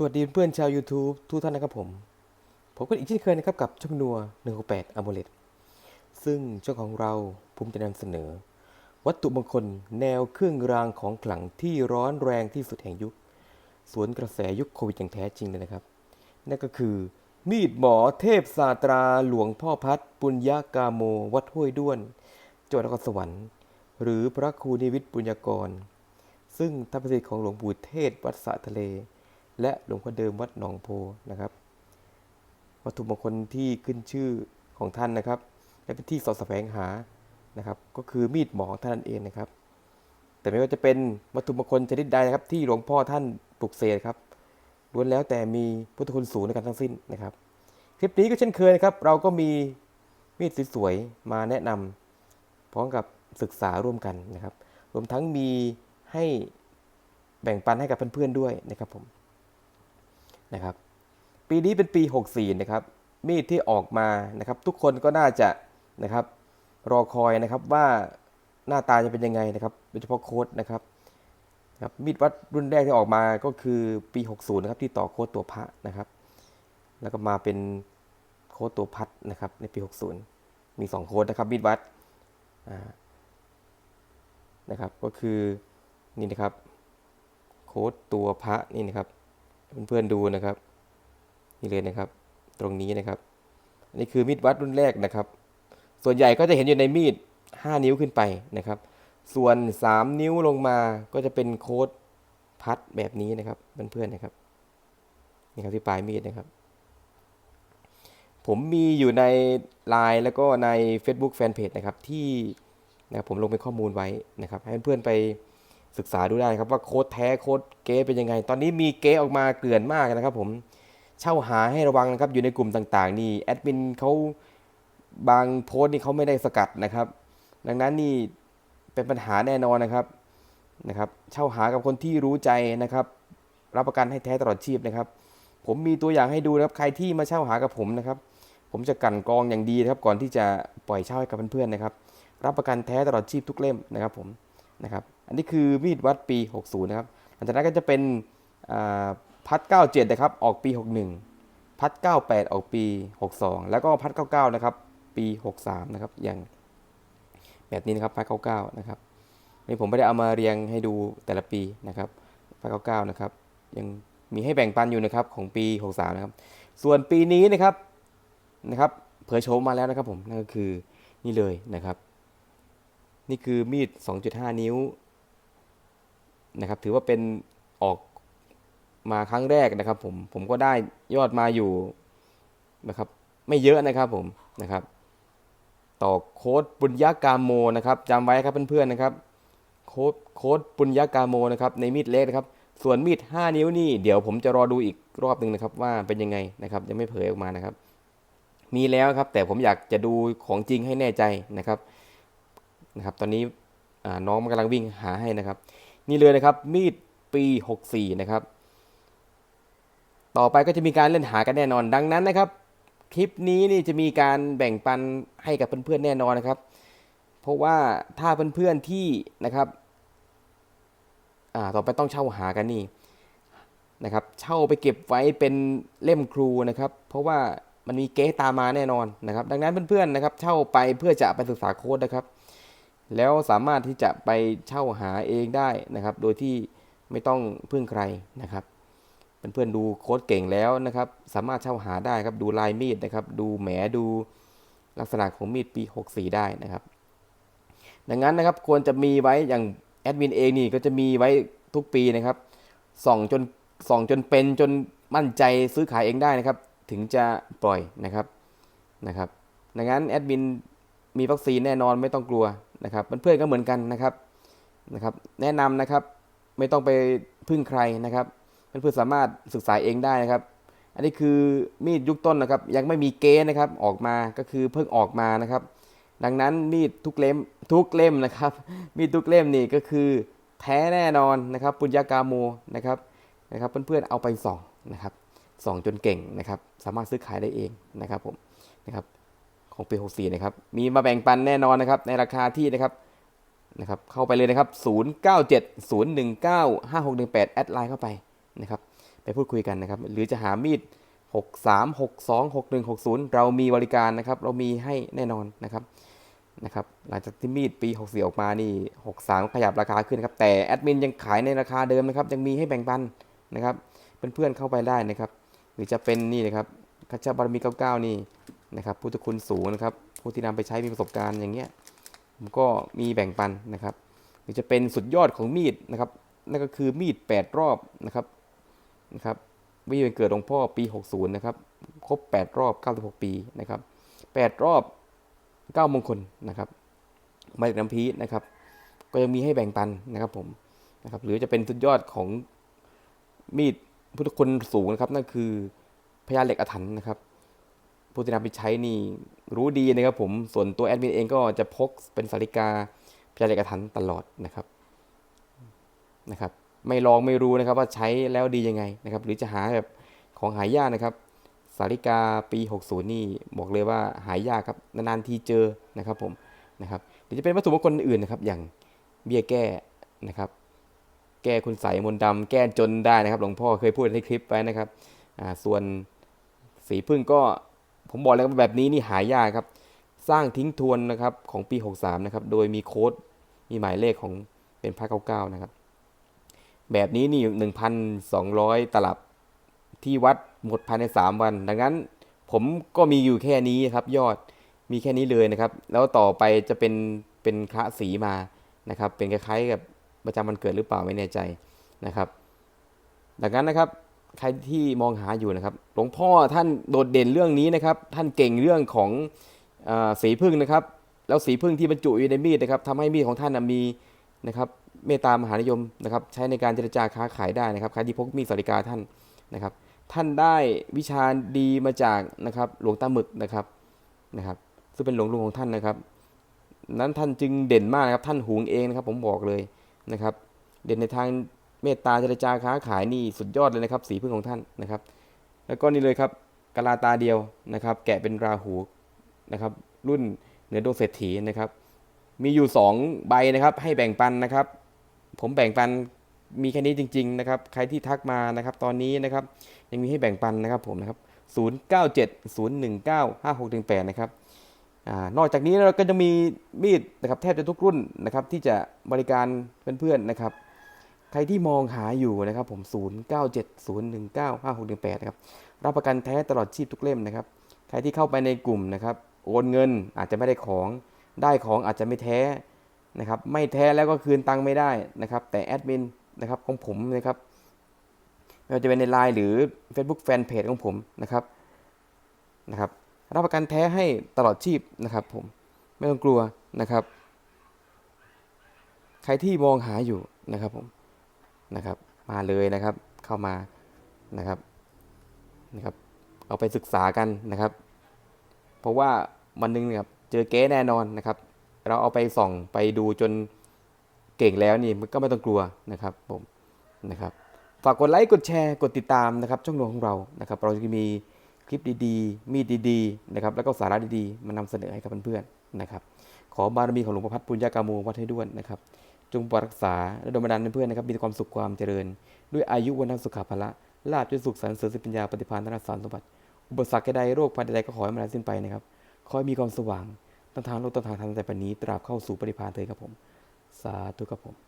สวัสดีเพื่อนชาว YouTube ทุกท่านนะครับผม ผมก็อีกเช่นเคยนะครับกับช่องนัว168 a m o l e t ซึ่งช่องของเราภูมิจะนำเสนอ วัตถุมงคลแนวเครื่องรางของขลังที่ร้อนแรงที่สุดแห่งยุค สวนกระแสยุคโควิดอย่างแท้จริงเลยนะครับ นั่นก็คือ มีดหมอเทพศาตราหลวงพ่อพัดปุญญากาโม วัดห้วยด้วนจังหวัดนครสวรรค์ หรือพระครูนิวิทย์ปุญญากร ซึ่งท่านประสิทธิ์ของหลวงปู่เทศวัดสะทะเล และหลวงพ่อเดิมวัดหนองโพนะครับ วัตถุมงคลที่ขึ้นชื่อของท่านนะครับ และเป็นที่สอดแสวงหานะครับ ก็คือมีดหมอท่านนั่นเองนะครับ แต่ไม่ว่าจะเป็นวัตถุมงคลชนิดใดนะครับ ที่หลวงพ่อท่านปลุกเสกครับล้วนแล้วแต่มีพุทธคุณสูงในการทั้งสิ้นนะครับ คลิปนี้ก็เช่นเคยนะครับ เราก็มีมีดสวยๆมาแนะนำพร้อมกับศึกษาร่วมกันนะครับ รวมทั้งมีให้แบ่งปันให้กับเพื่อนๆด้วยนะครับผม นะครับ ปีนี้เป็นปี 64 นะครับ มีดที่ออกมานะครับ ทุกคนก็น่าจะนะครับ รอคอยนะครับว่าหน้าตาจะเป็นยังไงนะครับ โดยเฉพาะโค้ดนะครับครับมีดวัดรุ่นแรกที่ออกมาก็คือปี 60 นะครับ ที่ต่อโค้ดตัวพระนะครับ แล้วก็มาเป็นโค้ดตัวพัดนะครับ ในปี 60 มี 2 โค้ดนะครับมีดวัดนะครับ ก็คือนี่นะครับ โค้ดตัวพระนี่นะครับ เพื่อนๆดูนะครับ นี่เลยนะครับ ตรงนี้นะครับอันนี่คือมีดวัดรุ่นแรกนะครับ ส่วนใหญ่ก็จะเห็นอยู่ในมีด 5 นิ้วขึ้นไปนะครับ ส่วน 3 นิ้วลงมาก็จะเป็นโค้ดพัดแบบนี้นะครับเพื่อนๆนะครับนี่ครับที่ปลายมีดนะครับ ผมมีอยู่ใน Line แล้วก็ใน Facebook Fanpage นะครับที่นะครับผมลงเป็นข้อมูลไว้นะครับ ให้เพื่อนๆไป ศึกษาดูได้ครับว่าโค้ดแท้โค้ดเก๊เป็นยังไง ตอนนี้มีเก๊ออกมาเกลื่อนมากนะครับผมเช่าหาให้ระวังนะครับอยู่ในกลุ่มต่างๆ นี่แอดมินเขาบางโพสต์นี่เขาไม่ได้สกัดนะครับ ดังนั้นนี่เป็นปัญหาแน่นอนนะครับนะครับเช่าหากับคนที่รู้ใจนะครับ รับประกันให้แท้ตลอดชีพนะครับ ผมมีตัวอย่างให้ดูนะครับใครที่มาเช่าหากับผมนะครับ ผมจะกันกรองอย่างดีนะครับ ก่อนที่จะปล่อยเช่าให้กับเพื่อนๆนะครับ รับประกันแท้ตลอดชีพทุกเล่มนะครับผมนะครับ อันนี้คือมีดวัดปี 60 นะครับหลังจากนั้นก็จะเป็นอ่าพัด 97 นะครับ ออกปี 61 พัด 98 ออกปี 62 แล้วก็พัด 99 นะครับ ปี 63 นะครับ อย่างแบบนี้นะครับพัด 99 นะครับนี่ผมไม่ได้เอามาเรียงให้ดูแต่ละปีนะครับพัด 99 นะครับ ยังมีให้แบ่งปันอยู่นะครับของปี 63 นะครับ ส่วนปีนี้นะครับ นะครับ เผยโฉมมาแล้วนะครับผม นั่นก็คือนี่เลยนะครับ นี่คือมีด 2.5 นิ้ว นะครับถือว่าเป็นออกมาครั้งแรกนะครับ ผมผมก็ได้ยอดมาอยู่นะครับ ไม่เยอะนะครับผมนะครับ ต่อโค้ดปุญญากาโมนะครับจำไว้ครับเพื่อนๆนะครับ โค้ดโค้ดปุญญากาโมนะครับในมีดเล็กนะครับ ส่วนมีด5 นิ้วนี่เดี๋ยวผมจะรอดูอีกรอบหนึ่งนะครับ ว่าเป็นยังไงนะครับยังไม่เผยออกมานะครับ มีแล้วครับ แต่ผมอยากจะดูของจริงให้แน่ใจนะครับนะครับ ตอนนี้น้องมันกำลังวิ่งหาให้นะครับ นี่เลยนะครับ มีดปี 64 นะครับ ต่อไปก็จะมีการเล่นหากันแน่นอน ดังนั้นนะครับ คลิปนี้นี่จะมีการแบ่งปันให้กับเพื่อนๆแน่นอนนะครับ เพราะว่าถ้าเพื่อนๆที่นะครับ อ่า ต่อไปต้องเช่าหากันนี่นะครับ เช่าไปเก็บไว้เป็นเล่มครูนะครับ เพราะว่ามันมีเก๊ตามมาแน่นอนนะครับ ดังนั้นเพื่อนๆนะครับ เช่าไปเพื่อจะไปศึกษาโค้ดนะครับ แล้วสามารถที่จะไปเช่าหาเองได้นะครับ โดยที่ไม่ต้องพึ่งใครนะครับเพื่อนๆดูโค้ดเก่งแล้วนะครับ สามารถเช่าหาได้ครับดูลายมีดนะครับ ดูแหมดูลักษณะของมีดปี 64 ได้นะครับ ดังนั้นนะครับควรจะมีไว้อย่างแอดมินเองนี่ก็จะมีไว้ทุกปีนะครับส่องจนส่องจนเป็นจนมั่นใจซื้อขายเองได้นะครับ ถึงจะปล่อยนะครับนะครับดังนั้นแอดมินมีวัคซีนแน่นอนไม่ต้องกลัว นะครับเพื่อนๆก็เหมือนกันนะครับนะครับ แนะนำนะครับไม่ต้องไปพึ่งใครนะครับเพื่อนๆสามารถศึกษาเองได้นะครับ อันนี้คือมีดยุคต้นนะครับ ยังไม่มีเกณฑ์นะครับออกมาก็คือเพิ่งออกมานะครับ ดังนั้นมีดทุกเล่มทุกเล่มนะครับ มีดทุกเล่มนี่ก็คือแท้แน่นอนนะครับ ปุญญากาโมนะครับนะครับเพื่อนๆเอาไปส่องนะครับส่องจนเก่งนะครับ สามารถซื้อขายได้เองนะครับผมนะครับ ของปี 64 นะครับ มีมาแบ่งปันแน่นอนนะครับ ในราคาที่นะครับนะครับ เข้าไปเลยนะครับ 097 019 5618 แอดไลน์เข้าไปนะครับ ไปพูดคุยกันนะครับ หรือจะหามีด 63 62 61 60 เรามีบริการนะครับ เรามีให้แน่นอนนะครับนะครับ หลังจากที่มีดปี 64 ออกมานี่ 63 ขยับราคาขึ้นนะครับ แต่แอดมินยังขายในราคาเดิมนะครับ ยังมีให้แบ่งปันนะครับ เพื่อนๆเข้าไปได้นะครับ หรือจะเป็นนี่นะครับคัชชาบารมี 99 นี่ นะครับพุทธคุณสูงนะครับ ผู้ที่นำไปใช้มีประสบการณ์อย่างเงี้ยผมก็มีแบ่งปันนะครับหรือจะเป็นสุดยอดของมีดนะครับนั่นก็คือมีด 8 รอบนะครับนะครับวิวันเกิดหลวงพ่อปี 60 นะครับ ครบ 8 รอบ 96 ปีนะครับ 8 รอบ 9 มงคลนะครับมาจากน้ำพีนะครับ ก็ยังมีให้แบ่งปันนะครับผมนะครับ หรือจะเป็นสุดยอดของมีดพุทธคุณสูงนะครับ นั่นคือพญาเหล็กอถรรพ์นะครับ ผู้ที่นำไปใช้นี่รู้ดีนะครับผมส่วนตัวแอดมินเองก็จะพกเป็นสาริกาพญาเหล็กอาถรรพ์ตลอดนะครับนะครับ ไม่ลองไม่รู้นะครับว่าใช้แล้วดียังไงนะครับ หรือจะหาแบบของหายากนะครับ สาริกาปี 60 นี่บอกเลยว่าหายากครับนานๆทีเจอนะครับผมนะครับหรือจะเป็นวัตถุมงคลอื่นนะครับ อย่างเบี้ยแก้นะครับ แก้คุณใสมนต์ดำแก้จนได้นะครับ หลวงพ่อเคยพูดในคลิปไว้นะครับส่วนสีพึ่งก็ ผมบอกแล้วว่าแบบนี้นี่หายากครับ สร้างทิ้งทวนนะครับของปี 63 นะครับ โดยมีโค้ดมีหมายเลขของเป็นพระเก้านะครับ แบบนี้นี่1,200 ตลับที่วัดหมดภายใน 3 วัน ดังนั้นผมก็มีอยู่แค่นี้ครับ ยอดมีแค่นี้เลยนะครับ แล้วต่อไปจะเป็นเป็นคระสีมานะครับ เป็นคล้ายๆกับประจำวันเกิดหรือเปล่าไม่แน่ใจนะครับ ดังนั้นนะครับ ใครที่มองหาอยู่นะครับ หลวงพ่อท่านโดดเด่นเรื่องนี้นะครับ ท่านเก่งเรื่องของอสีพึ่งนะครับ แล้วสีพึ่งที่บรรจุอยู่ในมีดนะครับทำให้มีดของท่านมีนะครับเมตตามหานิยมนะครับ ใช้ในการเจรจาค้าขายได้นะครับใครที่พกมีดสาริกาท่านนะครับ ท่านได้วิชาดีมาจากนะครับหลวงตาหมึกนะครับนะครับ ซึ่งเป็นหลวงลุงของท่านนะครับ นั้นท่านจึงเด่นมากนะครับท่านหุงเองนะครับ ผมบอกเลยนะครับ เด่นในทาง เมตตาเจรจาค้าขายนี่สุดยอดเลยนะครับ สีพึ่งของท่านนะครับ แล้วก็นี่เลยครับกะลาตาเดียวนะครับ แกะเป็นราหูนะครับ รุ่นเหนือดวงเศรษฐีนะครับ มีอยู่ 2 ใบนะครับ ให้แบ่งปันนะครับ ผมแบ่งปันมีแค่นี้จริง ๆ นะครับ ใครที่ทักมานะครับ ตอนนี้นะครับ ยังมีให้แบ่งปันนะครับผมนะครับ 0970195618 นะครับอนอกจากนี้เราก็จะมีมีดนะครับแทบจะทุกรุ่นนะครับ ที่จะบริการเพื่อนๆนะครับ ใครที่มองหาอยู่นะครับผม 0970195618นะครับรับประกันแท้ตลอดชีพทุกเล่มนะครับ ใครที่เข้าไปในกลุ่มนะครับ โอนเงินอาจจะไม่ได้ของ ได้ของอาจจะไม่แท้นะครับ ไม่แท้แล้วก็คืนตังค์ไม่ได้นะครับ แต่แอดมินนะครับของผมนะครับไม่ว่าจะเป็นในไลน์หรือ Facebook Fanpage ของผมนะครับนะครับ รับประกันแท้ให้ตลอดชีพนะครับ ผมไม่ต้องกลัวนะครับ ใครที่มองหาอยู่นะครับผม นะครับ มาเลยนะครับ เข้ามานะครับนะครับ เอาไปศึกษากันนะครับ เพราะว่าวันหนึงนี่ยครับเจอเก๊แน่นอนนะครับ เราเอาไปส่องไปดูจนเก่งแล้วนี่มันก็ไม่ต้องกลัวนะครับผมนะครับฝากกดไลค์กดแชร์กดติดตามนะครับ ช่องของเรานะครับ เราจะมีคลิปดีๆ มีดดีๆนะครับ แล้วก็สาระดีๆมานำเสนอให้กับเพื่อนๆนะครับ ขอบารมีของหลวงพ่อพัดปุญญากาโมวัดให้ด้วยนะครับ จงปรักษาและดลบันดาลเพื่อนนะครับ มีความสุขความเจริญ ด้วยอายุวันทสุขภาละลาบด้วยสุขสันเสริญสิปัญญาปฏิภาณธนสารสมบัติ อุปสรรคใดโรคภัยใดก็ขอให้มันสิ้นไปนะครับ ขอให้มีความสว่างตั้งทางโลกตั้งทางธรรมแต่ปันนี้ตราบเข้าสู่ปฏิภาณเถิดครับผม สาธุครับผม